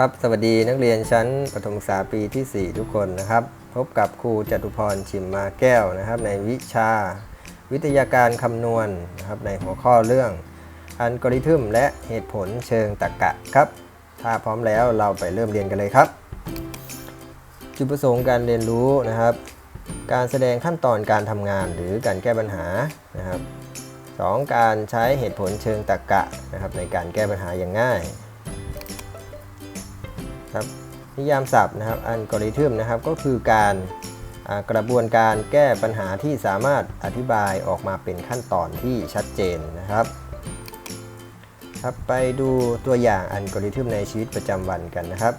ครับสวัสดีนักเรียนชั้นประถมศึกษาปีที่ 4 ทุกคนนะครับ พบกับครูจตุพรชิมมาแก้วนะครับ ในวิชา วิทยาการคำนวณนะครับในหัวข้อเรื่องอัลกอริทึมและเหตุผลเชิงตรรกะครับ ถ้าพร้อมแล้วเราไปเริ่มเรียนกันเลยครับ จุดประสงค์การเรียนรู้นะครับ การแสดงขั้นตอนการทำงานหรือการแก้ปัญหานะครับสองการใช้เหตุผลเชิงตรรกะนะครับในการแก้ปัญหาอย่างง่าย ครับนิยามศัพท์นะครับอัลกอริทึมนะครับก็คือการกระบวนการแก้ปัญหาที่สามารถอธิบายออกมาเป็นขั้นตอนที่ชัดเจนนะครับครับไปดูตัวอย่างอัลกอริทึมในชีวิตประจำวันกันนะครับ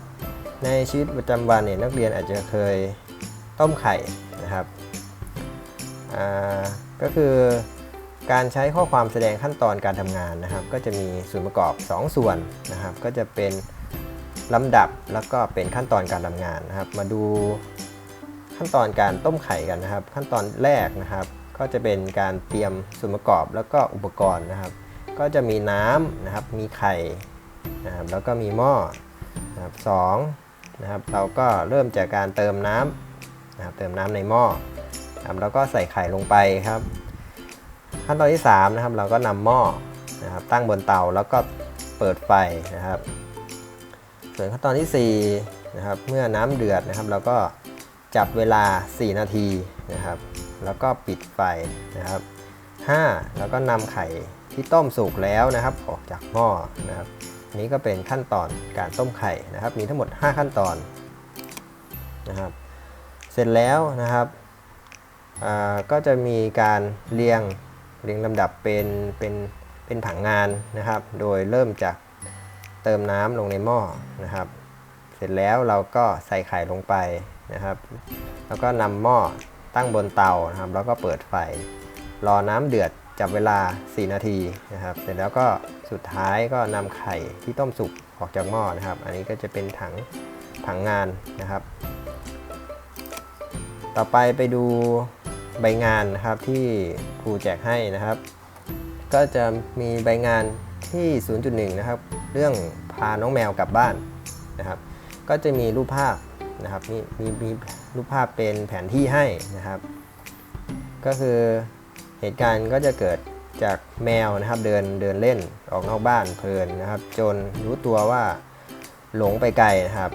ในชีวิตประจำวันเนี่ยนักเรียนอาจจะเคยต้มไข่นะครับก็คือการใช้ข้อความแสดงขั้นตอนการทำงานนะครับ ก็จะมีส่วนประกอบ 2 ส่วนนะครับ ก็จะเป็น ลำดับแล้วก็เป็นขั้นตอนการทำงานนะครับ มาดูขั้นตอนการต้มไข่กันนะครับ ขั้นตอนแรกนะครับ ก็จะเป็นการเตรียมส่วนประกอบแล้วก็อุปกรณ์นะครับ ก็จะมีน้ำนะครับมีไข่นะครับแล้วก็มีหม้อนะครับสองนะครับเราก็เริ่มจากการเติมน้ำนะครับเติมน้ำในหม้อนะครับแล้วก็ใส่ไข่ลงไปครับ ขั้นตอนที่3นะครับเราก็นำหม้อนะครับตั้งบนเตาแล้วก็เปิดไฟนะครับ ส่วนขั้นตอนที่4นะครับเมื่อน้ำเดือดนะครับ เราก็จับเวลา 4 นาทีนะครับ แล้วก็ปิดไฟนะครับ 5 แล้วก็นำไข่ที่ต้มสุกแล้วนะครับ ออกจากหม้อนะครับนี้ก็เป็นขั้นตอนการต้มไข่นะครับ มีทั้งหมด 5 ขั้นตอนนะครับ เสร็จแล้วนะครับก็จะมีการเรียงเรียงลำดับเป็นเป็นเป็นผังงานนะครับ โดยเริ่มจาก เติมน้ำลงในหม้อนะครับ เสร็จแล้วเราก็ใส่ไข่ลงไปนะครับ แล้วก็นำหม้อตั้งบนเตานะครับ แล้วก็เปิดไฟ รอน้ำเดือดจับเวลา 4 นาทีนะครับ เสร็จแล้วก็สุดท้ายก็นำไข่ที่ต้มสุกออกจากหม้อนะครับ อันนี้ก็จะเป็นถังถังงานนะครับ ต่อไปไปดูใบงานนะครับที่ครูแจกให้นะครับ ก็จะมีใบงานที่ 0.1 นะครับ เรื่อง พาน้องแมวกลับบ้านนะครับ ก็จะมีรูปภาพนะครับมีมีมีรูปภาพเป็นแผนที่ให้นะครับ ก็คือเหตุการณ์ก็จะเกิดจากแมวนะครับเดินเดินเล่นออกนอกบ้านเพลินนะครับ จนรู้ตัวว่าหลงไปไกลนะครับ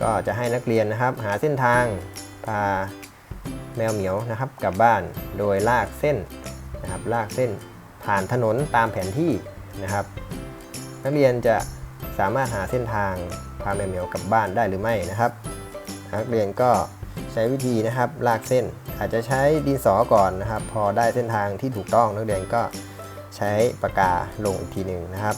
ก็จะให้นักเรียนนะครับ หาเส้นทางพาแมวเหมียวนะครับกลับบ้านโดยลากเส้นนะครับลากเส้นผ่านถนนตามแผนที่นะครับ นักเรียนจะ สามารถหาเส้นทางพาแมวเหมียวกลับบ้านได้หรือไม่นะครับนักเรียนก็ใช้วิธีนะครับลากเส้น อาจจะใช้ดินสอก่อนนะครับ พอได้เส้นทางที่ถูกต้องนักเรียนก็ใช้ปากกาลงอีกทีหนึ่งนะครับ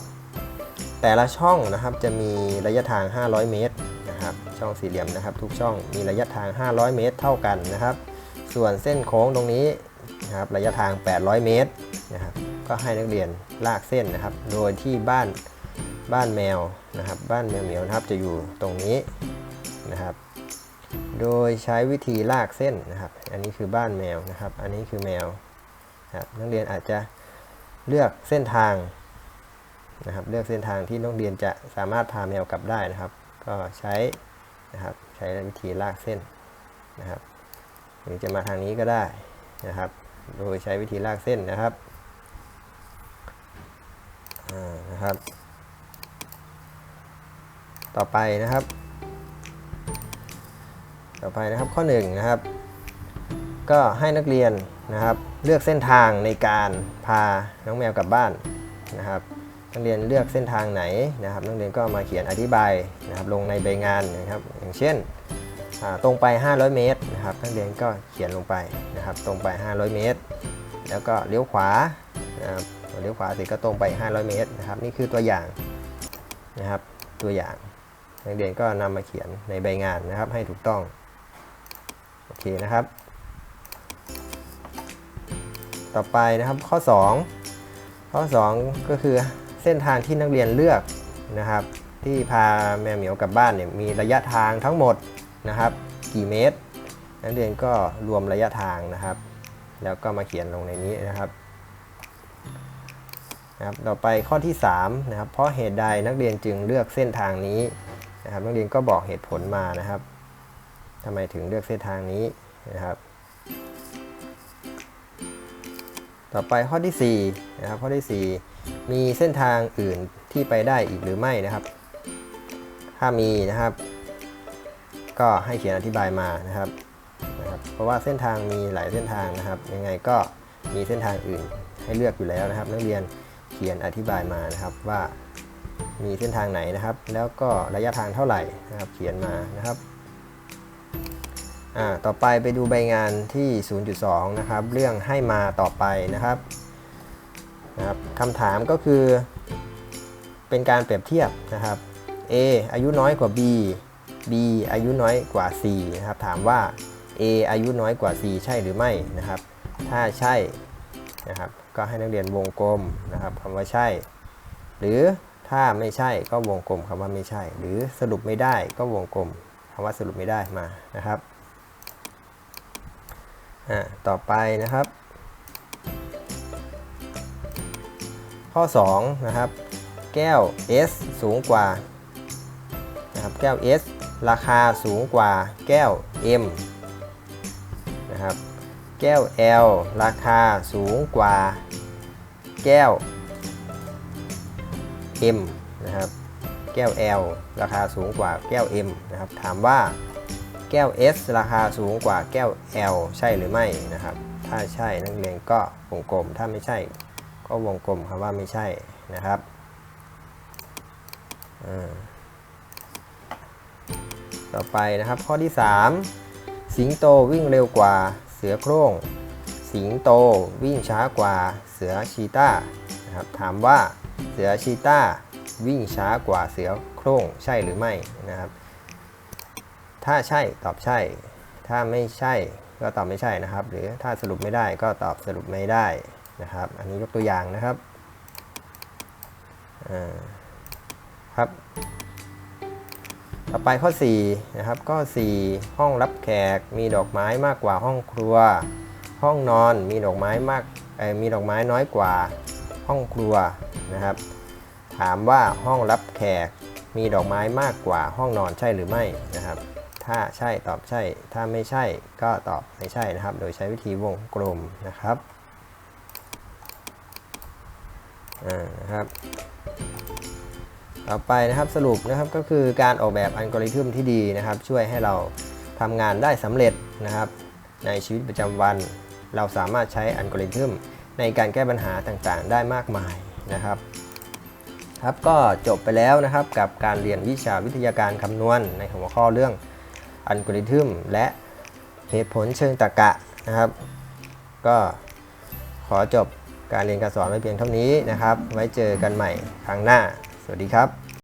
แต่ละช่องนะครับจะมีระยะทาง 500 เมตรนะครับช่องสี่เหลี่ยมนะครับ ทุกช่องมีระยะทาง 500 เมตร เท่ากันนะครับ ส่วนเส้นโค้งตรงนี้นะครับระยะทาง 800 เมตรนะครับก็ให้นักเรียนลากเส้นนะครับ โดยที่บ้าน บ้านแมวนะครับ บ้านแมวเหมียวนะครับจะอยู่ตรงนี้นะครับ โดยใช้วิธีลากเส้นนะครับ อันนี้คือบ้านแมวนะครับ อันนี้คือแมวนะครับนักเรียนอาจจะเลือกเส้นทางนะครับ เลือกเส้นทางที่นักเรียนจะสามารถพาแมวกลับได้นะครับ ก็ใช้นะครับใช้วิธีลากเส้นนะครับ หรือจะมาทางนี้ก็ได้นะครับ โดยใช้วิธีลากเส้นนะครับอ่านะครับ ต่อไปนะครับ ต่อไปนะครับข้อ1นงนะครับ ก็ให้นักเรียนนะครับ เลือกเส้นทางในการพาน้องแมวกลับบ้านนะครับ นักเรียนเลือกเส้นทางไหนนะครับ นักเรียนก็มาเขียนอธิบายนะครับ ลงในใบงานนะครับ อย่างเช่นตรงไป 500 เมตรนะครับนักเรียนก็เขียนลงไปนะครับ ตรงไป 500 เมตร แล้วก็เลี้ยวขวานะครับเลี้ยวขวาเสร็จก็ตรงไป 500 เมตรนะครับ นี่คือตัวอย่างนะครับ ตัวอย่าง นักเรียนก็นำมาเขียนในใบงานนะครับ ให้ถูกต้อง โอเคนะครับ ต่อไปนะครับข้อ 2 ข้อ 2 ก็คือเส้นทางที่นักเรียนเลือกนะครับ ที่พาแมวเหมียวกลับบ้านเนี่ยมีระยะทางทั้งหมดนะครับ กี่เมตร นักเรียนก็รวมระยะทางนะครับ แล้วก็มาเขียนลงในนี้นะครับนะครับต่อไปข้อที่3นะครับเพราะเหตุใดนักเรียนจึงเลือกเส้นทางนี้ นะครับนักเรียนก็บอกเหตุผลมานะครับทำไมถึงเลือกเส้นทางนี้นะครับ ต่อไปข้อที่4นะครับข้อที่ 4 มีเส้นทางอื่นที่ไปได้อีกหรือไม่นะครับ ถ้ามีนะครับ ก็ให้เขียนอธิบายมานะครับนะครับ เพราะว่าเส้นทางมีหลายเส้นทางนะครับ ยังไงก็มีเส้นทางอื่นให้เลือกอยู่แล้วนะครับ นักเรียนเขียนอธิบายมานะครับว่า มีเส้นทางไหนนะครับ แล้วก็ระยะทางเท่าไหร่นะครับ เขียนมานะครับอ่าต่อไปไปดูใบงานที่ 0.2 นะครับ เรื่องให้มาต่อไปนะครับนะครับคำถามก็คือ เป็นการเปรียบเทียบนะครับ A อายุน้อยกว่า B B อายุน้อยกว่า C นะครับ ถามว่า A อายุน้อยกว่า C ใช่หรือไม่นะครับ ถ้าใช่นะครับ ก็ให้นักเรียนวงกลมนะครับคำว่าใช่ หรือ ถ้าไม่ใช่ก็วงกลมคำว่าไม่ใช่ หรือสรุปไม่ได้ก็วงกลมคำว่าสรุปไม่ได้มานะครับอ่าต่อไปนะครับ ข้อ2นะครับแก้ว S สูงกว่านะครับแก้ว S ราคาสูงกว่าแก้ว M นะครับแก้ว L ราคาสูงกว่าแก้ว M นะครับ แก้ว L ราคาสูงกว่าแก้ว M นะครับ ถามว่าแก้ว S ราคาสูงกว่าแก้ว L ใช่หรือไม่นะครับ ถ้าใช่นักเรียนก็วงกลม ถ้าไม่ใช่ ก็วงกลมคำว่าไม่ใช่นะครับต่อไปนะครับข้อที่ 3 สิงโตวิ่งเร็วกว่าเสือโคร่ง สิงโตวิ่งช้ากว่าเสือชีตานะครับถามว่า เสือชีต้าวิ่งช้ากว่าเสือโคร่งใช่หรือไม่นะครับ ถ้าใช่ตอบใช่ ถ้าไม่ใช่ก็ตอบไม่ใช่นะครับ หรือถ้าสรุปไม่ได้ก็ตอบสรุปไม่ได้นะครับ อันนี้ยกตัวอย่างนะครับครับ ต่อไปข้อ4นะครับข้อ4ห้องรับแขกมีดอกไม้มากกว่าห้องครัว ห้องนอนมีดอกไม้มากเอ่อมีดอกไม้น้อยกว่า ห้องครัวนะครับ ถามว่าห้องรับแขกมีดอกไม้มากกว่าห้องนอนใช่หรือไม่นะครับ ถ้าใช่ตอบใช่ ถ้าไม่ใช่ก็ตอบไม่ใช่นะครับ โดยใช้วิธีวงกลมนะครับอ่านะครับต่อไปนะครับสรุปนะครับก็คือการออกแบบอัลกอริทึมที่ดีนะครับ ช่วยให้เราทำงานได้สำเร็จนะครับ ในชีวิตประจำวัน เราสามารถใช้อัลกอริทึม ในการแก้ปัญหาต่างๆ ได้มากมายนะครับ ครับก็จบไปแล้วนะครับกับการเรียนวิชาวิทยาการคำนวณในหัวข้อเรื่องอัลกอริทึมและเหตุผลเชิงตรรกะนะครับ ก็ขอจบการเรียนการสอนไว้เพียงเท่านี้นะครับ ไว้เจอกันใหม่ครั้งหน้า สวัสดีครับ